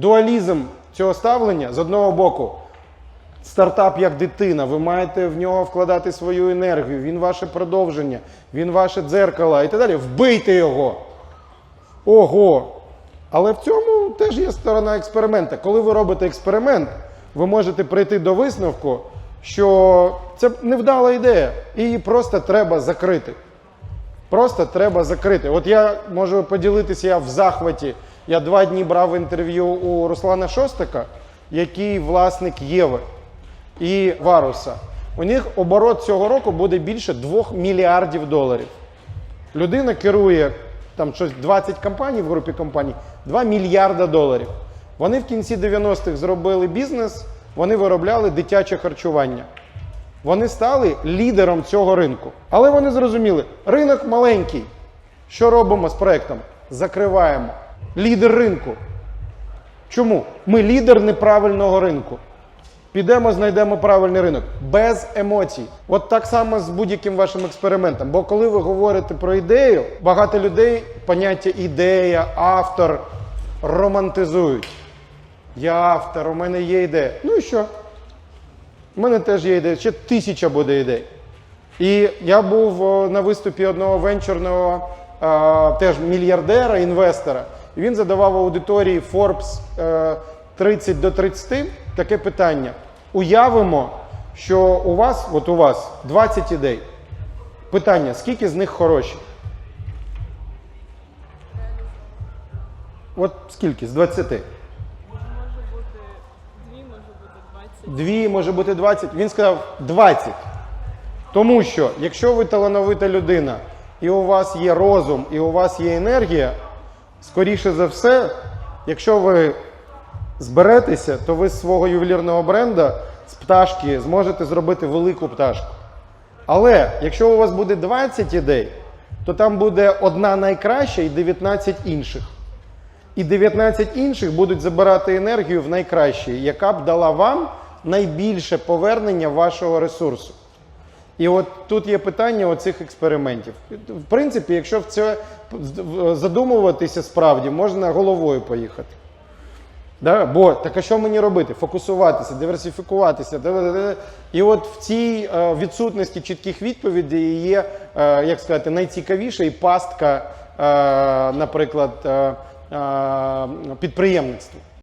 дуалізм цього ставлення з одного боку. Стартап як дитина, ви маєте в нього вкладати свою енергію, він ваше продовження, він ваше дзеркало і так далі. Вбийте його. Ого! Але в цьому теж є сторона експеримента. Коли ви робите експеримент, ви можете прийти до висновку, що це невдала ідея, і її просто треба закрити. Просто треба закрити. От я можу поділитися, я в захваті. Я два дні брав інтерв'ю у Руслана Шостака, який власник Єви і Варуса. У них оборот цього року буде більше 2 мільярдів доларів. Людина керує там щось 20 компаній в групі компаній, 2 мільярда доларів. Вони в кінці 90-х зробили бізнес, вони виробляли дитяче харчування. Вони стали лідером цього ринку. Але вони зрозуміли, ринок маленький. Що робимо з проектом? Закриваємо. Лідер ринку. Чому? Ми лідер неправильного ринку. Підемо, знайдемо правильний ринок без емоцій. От так само з будь-яким вашим експериментом. Бо коли ви говорите про ідею, багато людей поняття ідея, автор романтизують. Я автор, у мене є ідея. Ну і що? У мене теж є ідея, ще тисяча буде ідей. І я був на виступі одного венчурного теж мільярдера, інвестора. Він задавав аудиторії Forbes е, 30 до 30 таке питання. Уявимо, що у вас, от у вас 20 ідей. Питання: скільки з них хороші? От скільки? З 20? Може бути дві, може бути 20. Дві, може бути 20. Він сказав 20. Тому що, якщо ви талановита людина, і у вас є розум, і у вас є енергія, скоріше за все, якщо ви зберетеся, то ви з свого ювелірного бренда з пташки зможете зробити велику пташку. Але якщо у вас буде 20 ідей, то там буде одна найкраща і 19 інших. І 19 інших будуть забирати енергію в найкращій, яка б дала вам найбільше повернення вашого ресурсу. І от тут є питання оцих експериментів. В принципі, якщо в це задумуватися справді, можна головою поїхати. Да? Бо так а що мені робити? Фокусуватися, диверсифікуватися. І от в цій е, відсутності чітких відповідей є, е, як сказати, найцікавіша і пастка, е, наприклад, підприємництва.